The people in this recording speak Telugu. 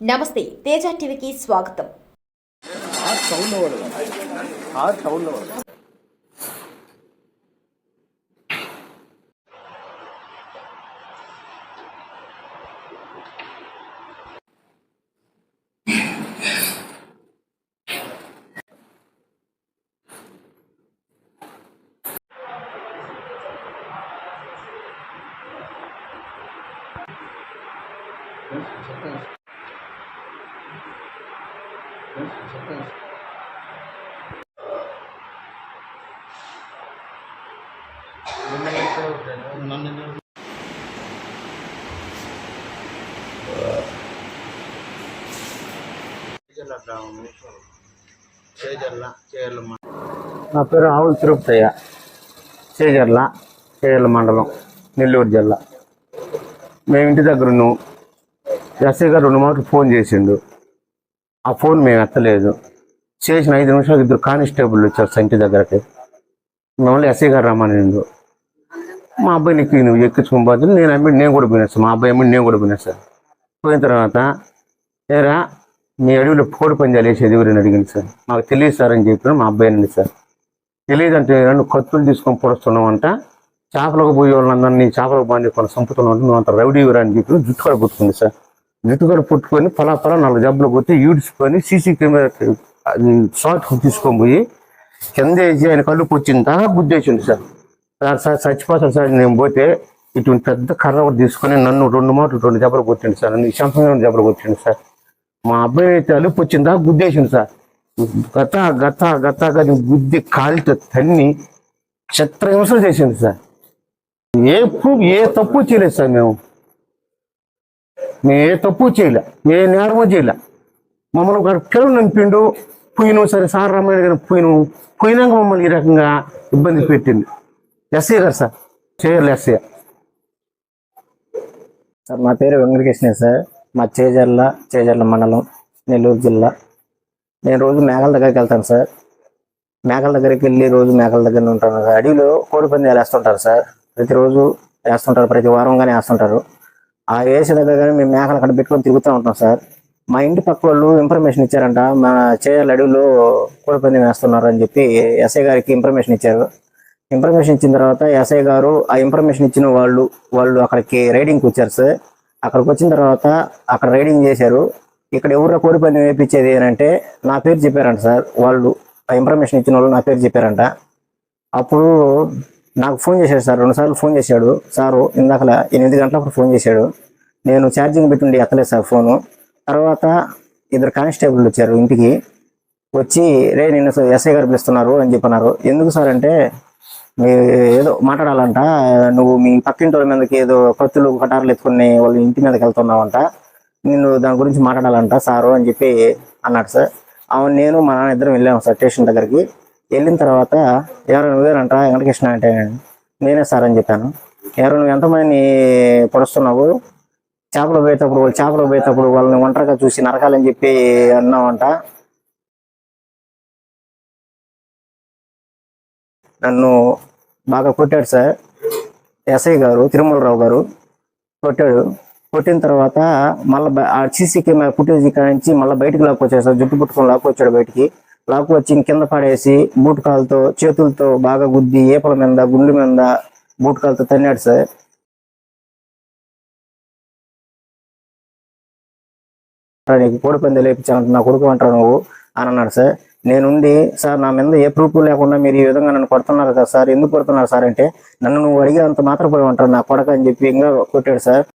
నమస్తే తేజ టీవీకి స్వాగతం. ఆ టౌన్ నా పేరు ఆవుల తిరుపతయ్య. చేజర్ల చేజర్ల మండలం నెల్లూరు జిల్లా. మేము ఇంటి దగ్గర ఉన్నాం ఎస్ఐ గారు రెండు మాటలు ఫోన్ చేసిండు. ఆ ఫోన్ మేము ఎత్తలేదు. చేసిన ఐదు నిమిషాలు ఇద్దరు కానిస్టేబుల్ వచ్చారు సంటి దగ్గరకి. మిమ్మల్ని ఎస్ఐ గారు రమ్మనిండు. మా అబ్బాయి నీకు నువ్వు ఎక్కించుకుని పోతే నేను అమ్మి నేను కూడా పోయినా సార్. మా అబ్బాయి అమ్మి నేను కూడా పోయినా సార్. పోయిన తర్వాత ఏరా మీ అడవిలో పోడు పందాలు వేసి ఎవరైనా అడిగింది సార్. మాకు తెలియదు సార్ అని చెప్పిన మా అబ్బాయి అండి సార్. తెలియదు అంటే రెండు కత్తులు తీసుకొని పొడుస్తున్నావంట. చేపలకు పోయే వాళ్ళందరినీ చేపలకు బాండి కొన్ని చంపుతున్నావు నువ్వు అంత రౌడీ అని చెప్పి జుట్టు కూడా పుట్టుకుంది సార్. జుట్టు పుట్టుకొని పలా పలా నాలుగు జబ్బులు కొట్టి ఈడ్చుకొని సీసీ కెమెరా అది షార్ట్ తీసుకొని పోయి కింద వేసి ఆయన కళ్ళు పుచ్చింది దాకా గుద్దేసింది సార్. సార్ సార్ చచ్చిపోతాను సార్ నేను పోతే ఇటువంటి పెద్ద కర్ర ఒకటి తీసుకొని నన్ను రెండు మాటలు రెండు దెబ్బలు కొట్టింది సార్. నన్ను ఇషంపంగా దెబ్బలు కొట్టింది సార్. మా అబ్బాయి అయితే అలుపు వచ్చిందా గుద్దేసిండు సార్. గత గత గత గది గుద్ది కాలితో తన్ని క్షత్రహింసలు చేసింది సార్. ఏ ఏ తప్పు చేయలేదు సార్ మేము. నేను ఏ తప్పు చేయలే ఏ నేరమో చేయలే. మమ్మల్ని ఒక పిల్లలు నింపిండు. పోయినావు సరే సార్ రామాయణ గారు పోయినావు పోయినాక మమ్మల్ని ఈ రకంగా ఇబ్బంది పెట్టింది ఎస్ఏ గారు సార్ చేయర్లే ఎస్ఏ. సార్ మా పేరు వెంకటకృష్ణ సార్. మా చేజర్ల చేజర్ల మండలం నెల్లూరు జిల్లా. నేను రోజు మేఘాల దగ్గరికి వెళ్తాను సార్. మేకల దగ్గరికి వెళ్ళి రోజు మేకల దగ్గర ఉంటాను. సార్ అడవిలో కోడి పందాలు వేస్తుంటారు సార్. ప్రతిరోజు వేస్తుంటారు ప్రతి వారంగానే వేస్తుంటారు. ఆ ఏసీ దగ్గర కానీ మేము మేకలు అక్కడ పెట్టుకొని తిరుగుతూ ఉంటాం సార్. మా ఇంటి పక్క వాళ్ళు ఇన్ఫర్మేషన్ ఇచ్చారంట. మా చేయాలి అడవిలో కోడి వేస్తున్నారు అని చెప్పి ఎస్ఐ గారికి ఇన్ఫర్మేషన్ ఇచ్చారు. ఇన్ఫర్మేషన్ ఇచ్చిన తర్వాత ఎస్ఐ గారు ఆ ఇన్ఫర్మేషన్ ఇచ్చిన వాళ్ళు వాళ్ళు అక్కడికి రైడింగ్కి వచ్చారు సార్. అక్కడికి వచ్చిన తర్వాత అక్కడ రైడింగ్ చేశారు. ఇక్కడ ఎవరు కోడి పందెం వేయించేది అంటే నా పేరు చెప్పారంట సార్. వాళ్ళు ఆ ఇన్ఫర్మేషన్ ఇచ్చిన వాళ్ళు నా పేరు చెప్పారంట. అప్పుడు నాకు ఫోన్ చేశాడు సార్ రెండుసార్లు ఫోన్ చేశాడు. సారు ఇందాకల ఎనిమిది గంటలప్పుడు ఫోన్ చేశాడు. నేను ఛార్జింగ్ పెట్టుండి ఎత్తలేదు సార్ ఫోను. తర్వాత ఇద్దరు కానిస్టేబుల్ వచ్చారు ఇంటికి. వచ్చి రే నిన్ను ఎస్ఐ గారు పిలుస్తున్నారు అని చెప్పినారు ఎందుకు సార్ అంటే మీ ఏదో మాట్లాడాలంట. నువ్వు మీ పక్కింటి వాళ్ళ మీదకి ఏదో కత్తులు కటార్లు ఎత్తుకుని వాళ్ళ ఇంటి మీదకి వెళ్తున్నావంట. నేను దాని గురించి మాట్లాడాలంట సారు అని చెప్పి అన్నాడు సార్. అవును నేను మా నాన్న ఇద్దరం వెళ్ళాము సార్ స్టేషన్ దగ్గరికి. వెళ్ళిన తర్వాత ఎవరు నువ్వేనంట వెంకటకృష్ణ అంటే నేనే సార్ అని చెప్పాను. ఎవరు నువ్వు ఎంతమందిని పొడుస్తున్నావు? చేపలు పోయేటప్పుడు వాళ్ళు చేపలు పోయేటప్పుడు వాళ్ళని ఒంటరిగా చూసి నరకాలని చెప్పి అన్నావంట. నన్ను బాగా కొట్టాడు సార్. ఎస్ఐ గారు తిరుమలరావు గారు కొట్టాడు. కొట్టిన తర్వాత మళ్ళీ ఆ సీసీ కెమెరా ఫుటేజ్ ఇక్కడ నుంచి మళ్ళీ బయటకు లాక్కొచ్చాడు సార్. జుట్టు పుట్టుకొని లాక్కొచ్చాడు బయటికి. లాక్కొచ్చి కింద పడేసి బూట్ కాలుతో చేతులతో బాగా గుద్ది ఏపల మీద గుండె మీద బూట్ కాలుతో తన్నాడు సార్. నీకు కోడి పంది నా కొడుకు అంటారు నువ్వు అని అన్నాడు సార్. నేనుండి సార్ నా మీద ఏ ప్రూఫ్ లేకుండా మీరు ఈ విధంగా నన్ను కొడుతున్నారు కదా సార్ ఎందుకు కొడుతున్నారు సార్ అంటే నన్ను నువ్వు అడిగేంత మాత్రం పోయి ఉంటారు నా కొడక అని చెప్పి ఇంకా కొట్టాడు సార్.